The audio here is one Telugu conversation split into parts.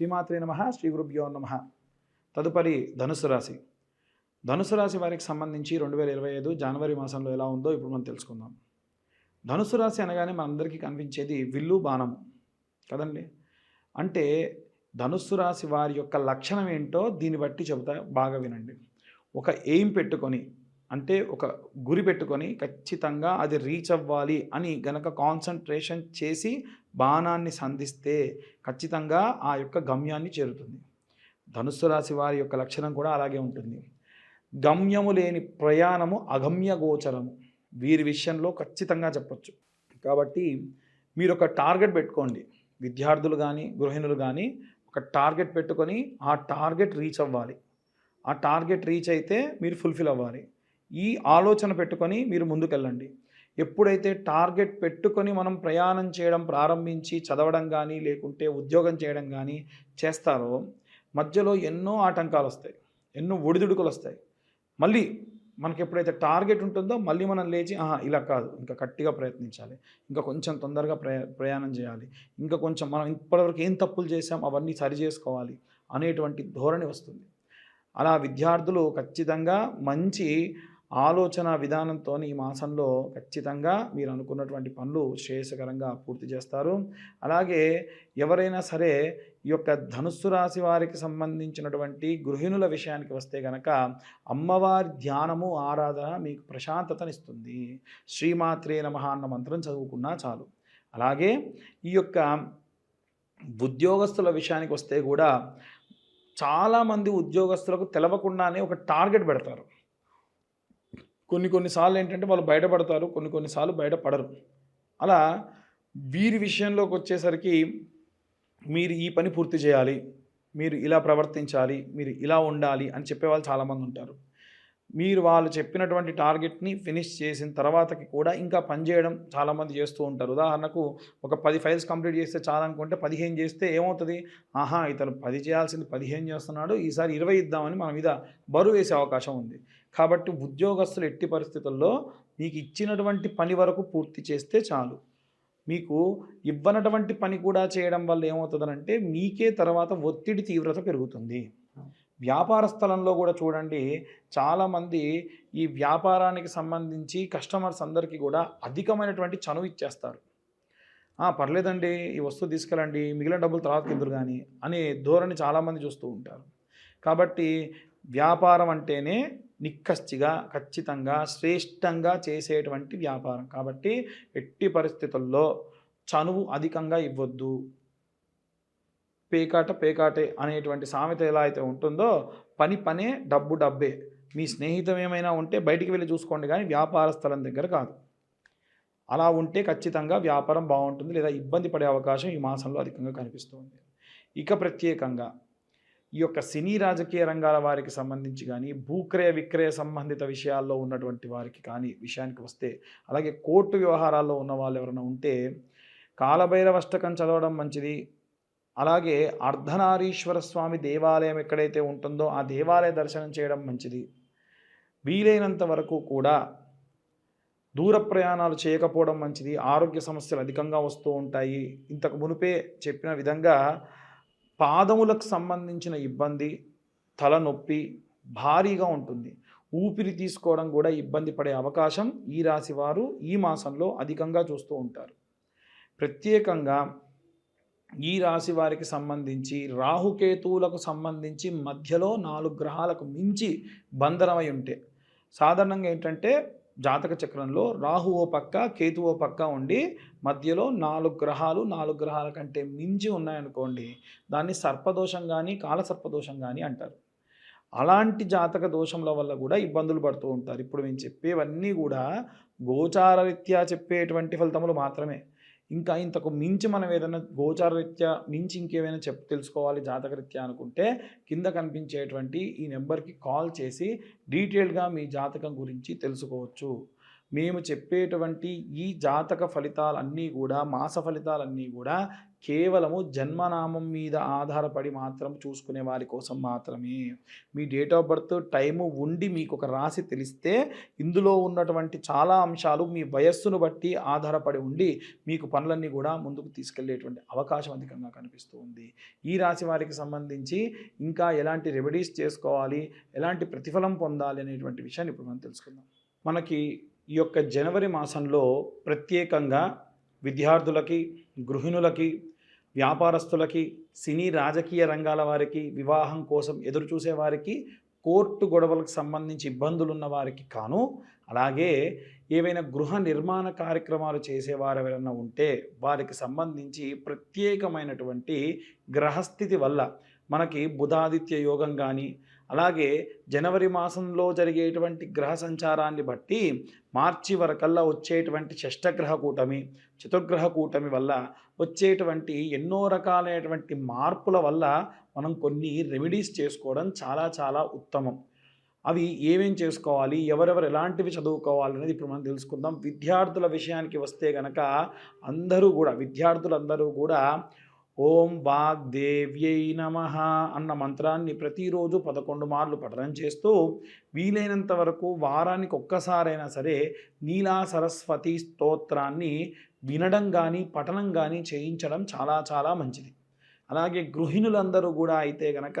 శ్రీమాత్రే నమ శ్రీ గురుభ్యో నమ. తదుపరి ధనుసు రాశి. ధనుసు రాశి వారికి సంబంధించి రెండు వేల ఇరవై ఐదు జనవరి మాసంలో ఎలా ఉందో ఇప్పుడు మనం తెలుసుకుందాం. ధనుసు రాశి అనగానే మనందరికీ కనిపించేది విల్లు బాణం కదండి? అంటే ధనుస్సు రాశి వారి యొక్క లక్షణం ఏంటో దీన్ని బట్టి చెబుతా బాగా వినండి. ఒక ఎయిమ్ పెట్టుకొని అంటే ఒక గురి పెట్టుకొని ఖచ్చితంగా అది రీచ్ అవ్వాలి అని గనక కాన్సన్ట్రేషన్ చేసి బాణాన్ని సంధిస్తే ఖచ్చితంగా ఆ యొక్క గమ్యాన్ని చేరుతుంది. ధనుస్సు రాశి వారి యొక్క లక్షణం కూడా అలాగే ఉంటుంది. గమ్యము లేని ప్రయాణము అగమ్య గోచరము. వీరి విషయంలో ఖచ్చితంగా చెప్పొచ్చు. కాబట్టి మీరు ఒక టార్గెట్ పెట్టుకోండి. విద్యార్థులు కానీ గృహిణులు కానీ ఒక టార్గెట్ పెట్టుకొని ఆ టార్గెట్ రీచ్ అవ్వాలి. ఆ టార్గెట్ రీచ్ అయితే మీరు ఫుల్ఫిల్ అవ్వాలి. ఈ ఆలోచన పెట్టుకొని మీరు ముందుకెళ్ళండి. ఎప్పుడైతే టార్గెట్ పెట్టుకొని మనం ప్రయాణం చేయడం ప్రారంభించి చదవడం కానీ లేకుంటే ఉద్యోగం చేయడం కానీ చేస్తారో మధ్యలో ఎన్నో ఆటంకాలు వస్తాయి ఎన్నో ఒడిదుడుకులు వస్తాయి మళ్ళీ మనకి ఎప్పుడైతే టార్గెట్ ఉంటుందో మళ్ళీ మనం లేచి ఆహా ఇలా కాదు. ఇంకా గట్టిగా ప్రయత్నించాలి. ఇంకా కొంచెం తొందరగా ప్రయా ప్రయాణం చేయాలి. ఇంకా కొంచెం మనం ఇప్పటివరకు ఏం తప్పులు చేసాం అవన్నీ సరి చేసుకోవాలి అనేటువంటి ధోరణి వస్తుంది. అలా విద్యార్థులు ఖచ్చితంగా మంచి ఆలోచన విధానంతో ఈ మాసంలో ఖచ్చితంగా మీరు అనుకున్నటువంటి పనులు శ్రేయస్కరంగా పూర్తి చేస్తారు. అలాగే ఎవరైనా సరే ఈ యొక్క ధనుస్సు రాశి వారికి సంబంధించినటువంటి గృహిణుల విషయానికి వస్తే గనక అమ్మవారి ధ్యానము ఆరాధన మీకు ప్రశాంతతనిస్తుంది. శ్రీమాత్రే నమ అన్న మంత్రం చదువుకున్నా చాలు. అలాగే ఈ యొక్క ఉద్యోగస్తుల విషయానికి వస్తే కూడా చాలామంది ఉద్యోగస్తులకు తెలవకుండానే ఒక టార్గెట్ పెడతారు. కొన్ని కొన్నిసార్లు ఏంటంటే వాళ్ళు బయటపడతారు కొన్ని కొన్నిసార్లు బయటపడరు. అలా వీరి విషయంలోకి వచ్చేసరికి మీరు ఈ పని పూర్తి చేయాలి మీరు ఇలా ప్రవర్తించాలి మీరు ఇలా ఉండాలి అని చెప్పేవాళ్ళు చాలామంది ఉంటారు. మీరు వాళ్ళు చెప్పినటువంటి టార్గెట్ని ఫినిష్ చేసిన తర్వాతకి కూడా ఇంకా పని చేయడం చాలామంది చేస్తూ ఉంటారు. ఉదాహరణకు ఒక పది ఫైల్స్ కంప్లీట్ చేస్తే చాలా అనుకుంటే పదిహేను చేస్తే ఏమవుతుంది? ఆహా ఇతను పది చేయాల్సింది పదిహేను చేస్తున్నాడు ఈసారి ఇరవై ఇద్దామని మన మీద బరువు వేసే అవకాశం ఉంది. కాబట్టి ఉద్యోగస్తులు ఎట్టి పరిస్థితుల్లో మీకు ఇచ్చినటువంటి పని వరకు పూర్తి చేస్తే చాలు. మీకు ఇవ్వనటువంటి పని కూడా చేయడం వల్ల ఏమవుతుందనంటే మీకే తర్వాత ఒత్తిడి తీవ్రత పెరుగుతుంది. వ్యాపార స్థలంలో కూడా చూడండి చాలామంది ఈ వ్యాపారానికి సంబంధించి కస్టమర్స్ అందరికీ కూడా అధికమైనటువంటి చనువు ఇచ్చేస్తారు. పర్లేదండి ఈ వస్తువు తీసుకెళ్ళండి మిగిలిన డబ్బులు తర్వాత కిందరు కానీ అనే ధోరణి చాలామంది చూస్తూ ఉంటారు. కాబట్టి వ్యాపారం అంటేనే నిక్కచ్చిగా ఖచ్చితంగా శ్రేష్టంగా చేసేటువంటి వ్యాపారం. కాబట్టి ఎట్టి పరిస్థితుల్లో చనువు అధికంగా ఇవ్వద్దు. పేకాట పేకాటే అనేటువంటి సామెత ఎలా అయితే ఉంటుందో పని పనే డబ్బు డబ్బే. మీ స్నేహితం ఏమైనా ఉంటే బయటికి వెళ్ళి చూసుకోండి కానీ వ్యాపార స్థలం దగ్గర కాదు. అలా ఉంటే ఖచ్చితంగా వ్యాపారం బాగుంటుంది లేదా ఇబ్బంది పడే అవకాశం ఈ మాసంలో అధికంగా కనిపిస్తుంది ఇక ప్రత్యేకంగా ఈ యొక్క సినీ రాజకీయ రంగాల వారికి సంబంధించి కానీ భూక్రయ విక్రయ సంబంధిత విషయాల్లో ఉన్నటువంటి వారికి కానీ విషయానికి వస్తే అలాగే కోర్టు వ్యవహారాల్లో ఉన్న వాళ్ళు ఎవరైనా ఉంటే కాలభైరవష్టకం చదవడం మంచిది అలాగే అర్ధనారీశ్వర స్వామి దేవాలయం ఎక్కడైతే ఉంటుందో ఆ దేవాలయ దర్శనం చేయడం మంచిది. వీలైనంత వరకు కూడా దూర ప్రయాణాలు చేయకపోవడం మంచిది. ఆరోగ్య సమస్యలు అధికంగా వస్తూ ఉంటాయి. ఇంతకు మునుపే చెప్పిన విధంగా పాదములకు సంబంధించిన ఇబ్బంది తలనొప్పి భారీగా ఉంటుంది. ఊపిరి తీసుకోవడం కూడా ఇబ్బంది పడే అవకాశం ఈ రాశి వారు ఈ మాసంలో అధికంగా చూస్తూ ఉంటారు. ప్రత్యేకంగా ఈ రాశి వారికి సంబంధించి రాహుకేతువులకు సంబంధించి మధ్యలో నాలుగు గ్రహాలకు మించి బంధనమై ఉంటే సాధారణంగా ఏంటంటే జాతక చక్రంలో రాహు ఓ పక్క కేతు ఓ పక్క ఉండి మధ్యలో నాలుగు గ్రహాలు నాలుగు గ్రహాల కంటే మించి ఉన్నాయనుకోండి దాన్ని సర్పదోషం కానీ కాల సర్పదోషం కానీ అంటారు. అలాంటి జాతక దోషంల వల్ల కూడా ఇబ్బందులు పడుతూ ఉంటారు. ఇప్పుడు మేము చెప్పేవన్నీ కూడా గోచార రీత్యా చెప్పేటువంటి ఫలితములు మాత్రమే. ఇంకా ఇంతకు మించి మనం ఏదైనా గోచారరీత్యా మించి ఇంకేమైనా చెప్ తెలుసుకోవాలి జాతకరీత్యా అనుకుంటే కింద కనిపించేటువంటి ఈ నెంబర్కి కాల్ చేసి డీటెయిల్గా మీ జాతకం గురించి తెలుసుకోవచ్చు. మేము చెప్పేటువంటి ఈ జాతక ఫలితాలన్నీ కూడా మాస ఫలితాలన్నీ కూడా కేవలము జన్మనామం మీద ఆధారపడి మాత్రం చూసుకునే వారి కోసం మాత్రమే. మీ డేట్ ఆఫ్ బర్త్ టైము ఉండి మీకు ఒక రాశి తెలిస్తే ఇందులో ఉన్నటువంటి చాలా అంశాలు మీ వయస్సును బట్టి ఆధారపడి ఉండి మీకు పనులన్నీ కూడా ముందుకు తీసుకెళ్ళేటువంటి అవకాశం అధికంగా కనిపిస్తూ ఉంది. ఈ రాశి వారికి సంబంధించి ఇంకా ఎలాంటి రెమెడీస్ చేసుకోవాలి ఎలాంటి ప్రతిఫలం పొందాలి అనేటువంటి విషయాన్ని ఇప్పుడు మనం తెలుసుకుందాం. మనకి ఈ యొక్క జనవరి మాసంలో ప్రత్యేకంగా విద్యార్థులకి గృహిణులకి వ్యాపారస్తులకి సినీ రాజకీయ రంగాల వారికి వివాహం కోసం ఎదురు చూసే వారికి కోర్టు గొడవలకు సంబంధించి ఇబ్బందులు ఉన్న వారికి కాను అలాగే ఏవైనా గృహ నిర్మాణ కార్యక్రమాలు చేసేవారు ఎవరైనా ఉంటే వారికి సంబంధించి ప్రత్యేకమైనటువంటి గ్రహస్థితి వల్ల మనకి బుధాదిత్య యోగం కానీ అలాగే జనవరి మాసంలో జరిగేటువంటి గ్రహ సంచారాన్ని బట్టి మార్చి వరకల్లా వచ్చేటువంటి షష్టగ్రహ కూటమి చతుర్గ్రహ కూటమి వల్ల వచ్చేటువంటి ఎన్నో రకాలైనటువంటి మార్పుల వల్ల మనం కొన్ని రెమెడీస్ చేసుకోవడం చాలా చాలా ఉత్తమం. అవి ఏమేం చేసుకోవాలి ఎవరెవరు ఎలాంటివి చదువుకోవాలి అనేది ఇప్పుడు మనం తెలుసుకుందాం. విద్యార్థుల విషయానికి వస్తే కనుక అందరూ కూడా విద్యార్థులందరూ కూడా ఓం వాగ్దేవ్యై నమ అన్న మంత్రాన్ని ప్రతిరోజు పదకొండు మార్లు పఠనం చేస్తూ వీలైనంత వరకు వారానికి ఒక్కసారైనా సరే నీలా సరస్వతి స్తోత్రాన్ని వినడం కానీ పఠనం కానీ చేయించడం చాలా చాలా మంచిది. అలాగే గృహిణులందరూ కూడా అయితే గనక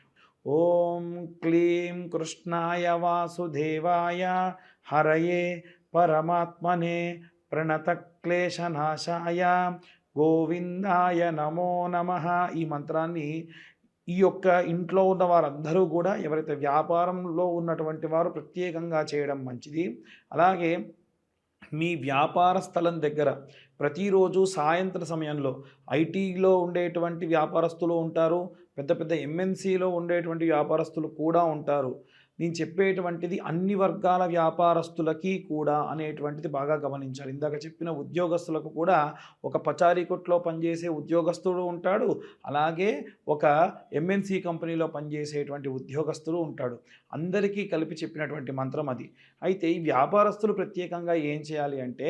ఓం క్లీం కృష్ణాయ వాసుదేవాయ హరయే పరమాత్మనే ప్రణతక్లేశనాశాయ. గోవిందాయ నమో నమ. ఈ మంత్రాన్ని ఈ యొక్క ఇంట్లో ఉన్న వారందరూ కూడా ఎవరైతే వ్యాపారంలో ఉన్నటువంటి వారు ప్రత్యేకంగా చేయడం మంచిది. అలాగే మీ వ్యాపార స్థలం దగ్గర ప్రతిరోజు సాయంత్ర సమయంలో ఐటీలో ఉండేటువంటి వ్యాపారస్తులు ఉంటారు పెద్ద పెద్ద ఎంఎన్సీలో ఉండేటువంటి వ్యాపారస్తులు కూడా ఉంటారు. నేను చెప్పేటువంటిది అన్ని వర్గాల వ్యాపారస్తులకి కూడా అనేటువంటిది బాగా గమనించాలి. ఇందాక చెప్పిన ఉద్యోగస్తులకు కూడా ఒక పచారీ కొట్లో పనిచేసే ఉద్యోగస్తుడు ఉంటాడు అలాగే ఒక ఎంఎన్సి కంపెనీలో పనిచేసేటువంటి ఉద్యోగస్తుడు ఉంటాడు. అందరికీ కలిపి చెప్పినటువంటి మంత్రం అది. అయితే ఈ వ్యాపారస్తులు ప్రత్యేకంగా ఏం చేయాలి అంటే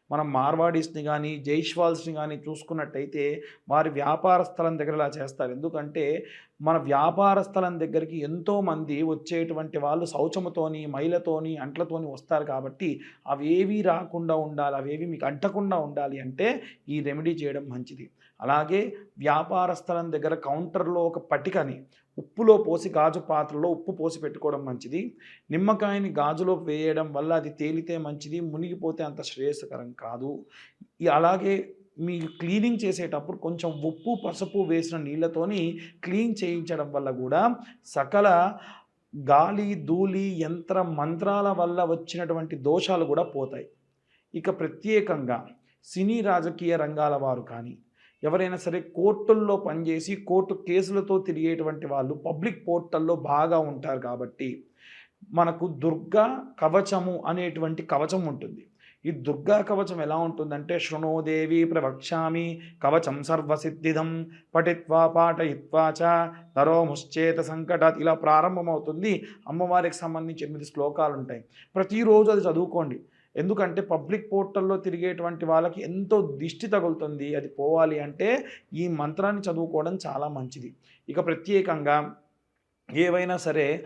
మనం మార్వాడీస్ని కానీ జైష్వాల్స్ని కానీ చూసుకున్నట్టయితే వారి వ్యాపార స్థలం దగ్గర ఇలా చేస్తారు. ఎందుకంటే మన వ్యాపార స్థలం దగ్గరికి ఎంతోమంది వచ్చేటువంటి వాళ్ళు శౌచముతోని మైలతోని అంట్లతోని వస్తారు కాబట్టి అవేవి రాకుండా ఉండాలి అవేవి మీకు అంటకుండా ఉండాలి అంటే ఈ రెమెడీ చేయడం మంచిది. అలాగే వ్యాపార స్థలం దగ్గర కౌంటర్లో ఒక పటికని ఉప్పులో పోసి గాజు పాత్రలో ఉప్పు పోసి పెట్టుకోవడం మంచిది. నిమ్మకాయని గాజులో వేయడం వల్ల అది తేలితే మంచిది మునిగిపోతే అంత శ్రేయస్కరం కాదు. అలాగే మీ క్లీనింగ్ చేసేటప్పుడు కొంచెం ఉప్పు పసుపు వేసిన నీళ్ళతోని క్లీన్ చేయించడం వల్ల కూడా సకల గాలి ధూళి యంత్ర మంత్రాల వల్ల వచ్చినటువంటి దోషాలు కూడా పోతాయి. ఇక ప్రత్యేకంగా సినీ రాజకీయ రంగాల వారు కానీ ఎవరైనా సరే కోర్టుల్లో పనిచేసి కోర్టు కేసులతో తిరిగేటువంటి వాళ్ళు పబ్లిక్ పోర్టల్లో బాగా ఉంటారు కాబట్టి మనకు దుర్గా కవచము అనేటువంటి కవచం ఉంటుంది. ఈ దుర్గా కవచం ఎలా ఉంటుందంటే శృణోదేవి ప్రవక్ష్యామి కవచం సర్వసిద్ధిదం పఠిత్వా పాఠయిత్వా చ నరోముశ్చేత సంకటాత్ ఇలా ప్రారంభమవుతుంది. అమ్మవారికి సంబంధించి ఎనిమిది శ్లోకాలు ఉంటాయి ప్రతిరోజు అది చదువుకోండి. ఎందుకంటే పబ్లిక్ పోర్టల్లో తిరిగేటువంటి వాళ్ళకి ఎంతో దిష్టి తగులుతుంది. అది పోవాలి అంటే ఈ మంత్రాన్ని చదువుకోవడం చాలా మంచిది. ఇక ప్రత్యేకంగా ఏవైనా సరే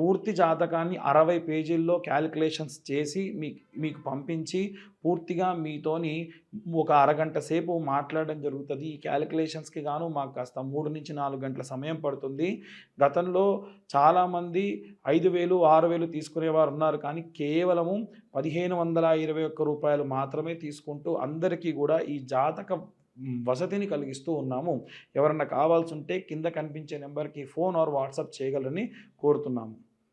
పూర్తి జాతకాన్ని అరవై పేజీల్లో క్యాలిక్యులేషన్స్ చేసి మీకు మీకు పంపించి పూర్తిగా మీతోని ఒక అరగంట సేపు మాట్లాడడం జరుగుతుంది. ఈ క్యాలిక్యులేషన్స్కి గాను మాకు కాస్త మూడు నుంచి నాలుగు గంటల సమయం పడుతుంది. గతంలో చాలామంది ఐదు వేలు ఆరు వేలు తీసుకునేవారు ఉన్నారు. కానీ కేవలము పదిహేను వందల ఇరవై ఒక్క రూపాయలు మాత్రమే తీసుకుంటూ అందరికీ కూడా ఈ జాతక వసతిని కలిగిస్తూ ఉన్నాము. ఎవరన్నా కావాల్సి ఉంటే కింద కనిపించే నెంబర్కి ఫోన్ ఆర్ వాట్సాప్ చేయగలరని కోరుతున్నాము.